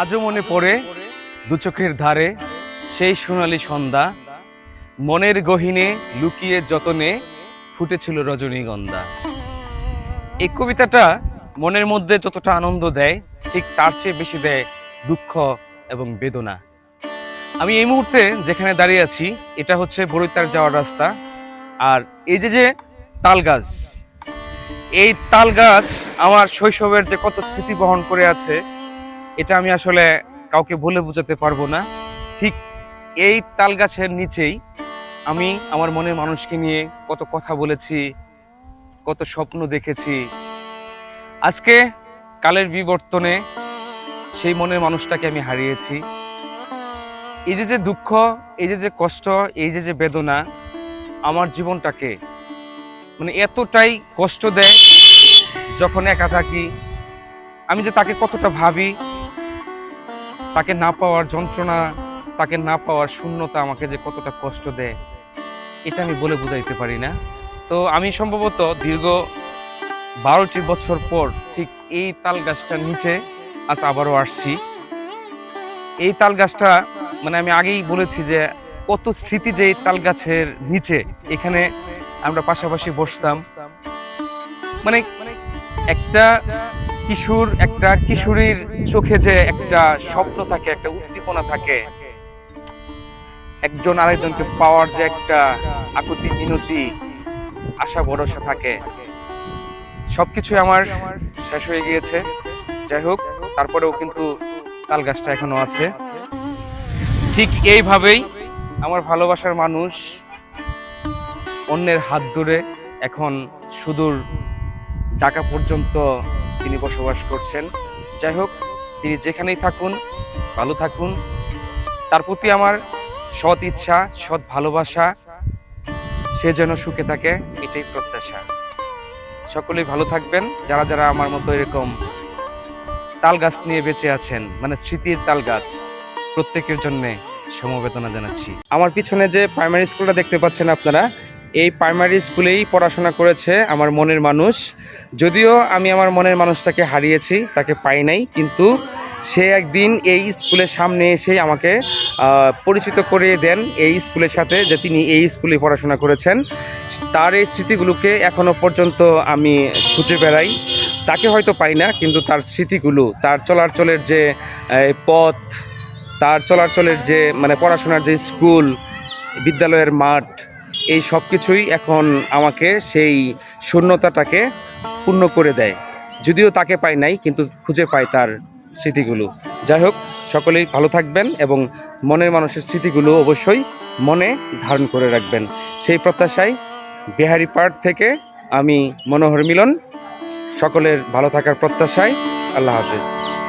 আজও মনে পড়ে দু চোখের ধারে সেই সোনালি সন্ধ্যা। মনের গহিনে লুকিয়ে যতনে ফুটেছিল রজনীগন্ধা। এই কবিতাটা মনের মধ্যে যতটা আনন্দ দেয়, ঠিক তার চেয়ে বেশি দেয় দুঃখ এবং বেদনা। আমি এই মুহূর্তে যেখানে দাঁড়িয়ে আছি, এটা হচ্ছে বড়ইতার যাওয়ার রাস্তা। আর এই যে যে তাল গাছ এই তাল গাছ আমার শৈশবের যে কত স্মৃতি বহন করে আছে এটা আমি আসলে কাউকে বলে বোঝাতে পারব না। ঠিক এই তাল গাছের নিচেই আমি আমার মনের মানুষকে নিয়ে কত কথা বলেছি, কত স্বপ্ন দেখেছি। আজকে কালের বিবর্তনে সেই মনের মানুষটাকে আমি হারিয়েছি। এই যে যে দুঃখ, এই যে যে কষ্ট, এই যে যে বেদনা আমার জীবনটাকে মানে এতটাই কষ্ট দেয় যখন একা থাকি। আমি যে তাকে কতটা ভাবি তাকে না পাওয়ার যন্ত্রণা, তাকে না পাওয়ার শূন্যতা আমাকে যে কতটা কষ্ট দেয়, এটা আমি বলে বুঝাইতে পারি না। তো আমি সম্ভবত দীর্ঘ বারোটি বছর পর ঠিক এই তাল গাছটার নিচে আজ আবারও আসছি। এই তাল গাছটা মানে আমি আগেই বলেছি যে কত স্মৃতি যে এই তাল গাছের নিচে, এখানে আমরা পাশাপাশি বসতাম। মানে একটা কিশোর একটা কিশোরীর চোখে যে একটা স্বপ্ন থাকে, একটা উদ্দীপনা থাকে, একজন আরেকজনকে পাওয়ার যে একটা আকুতি, মিনতি, আশা, ভরসা থাকে সবকিছু আমার শেষ হয়ে গিয়েছে। যাই হোক, তারপরেও কিন্তু তাল গাছটা এখনও আছে। ঠিক এইভাবেই আমার ভালোবাসার মানুষ অন্যের হাত ধরে এখন সুদূর ঢাকা পর্যন্ত তিনি বসবাস করছেন। যাই হোক, তিনি যেখানেই থাকুন, ভালো থাকুন। তার প্রতি আমার সৎ ইচ্ছা, সৎ ভালোবাসা, সে যেন সুখে থাকে, এটাই প্রত্যাশা। সকলেই ভালো থাকবেন, যারা যারা আমার মতো এরকম তাল গাছ নিয়ে বেঁচে আছেন মানে স্মৃতির তাল গাছ প্রত্যেকের জন্য সমবেদনা জানাচ্ছি। আমার পিছনে যে প্রাইমারি স্কুলটা দেখতে পাচ্ছেন আপনারা এই প্রাইমারি স্কুলেই পড়াশোনা করেছে আমার মনের মানুষ। যদিও আমি আমার মনের মানুষটাকে হারিয়েছি, তাকে পাই নাই, কিন্তু সে একদিন এই স্কুলের সামনে এসে আমাকে পরিচিত করিয়ে দেন এই স্কুলের সাথে যে তিনি এই স্কুলে পড়াশোনা করেছেন। তার এই স্মৃতিগুলোকে এখনও পর্যন্ত আমি খুঁজে বেড়াই। তাকে হয়তো পাই না, কিন্তু তার স্মৃতিগুলো, তার চলার চলের যে পথ, তার চলার চলের যে মানে পড়াশোনার যে স্কুল বিদ্যালয়ের মাঠ এই সব কিছুই এখন আমাকে সেই শূন্যতাটাকে পূর্ণ করে দেয়। যদিও তাকে পাই নাই, কিন্তু খুঁজে পাই তার স্মৃতিগুলো। যাই হোক, সকলেই ভালো থাকবেন এবং মনের মানুষের স্মৃতিগুলো অবশ্যই মনে ধারণ করে রাখবেন। সেই প্রত্যাশায় বিহারি পার্ক থেকে আমি মনোহর মিলন, সকলের ভালো থাকার প্রত্যাশায় আল্লাহ হাফেজ।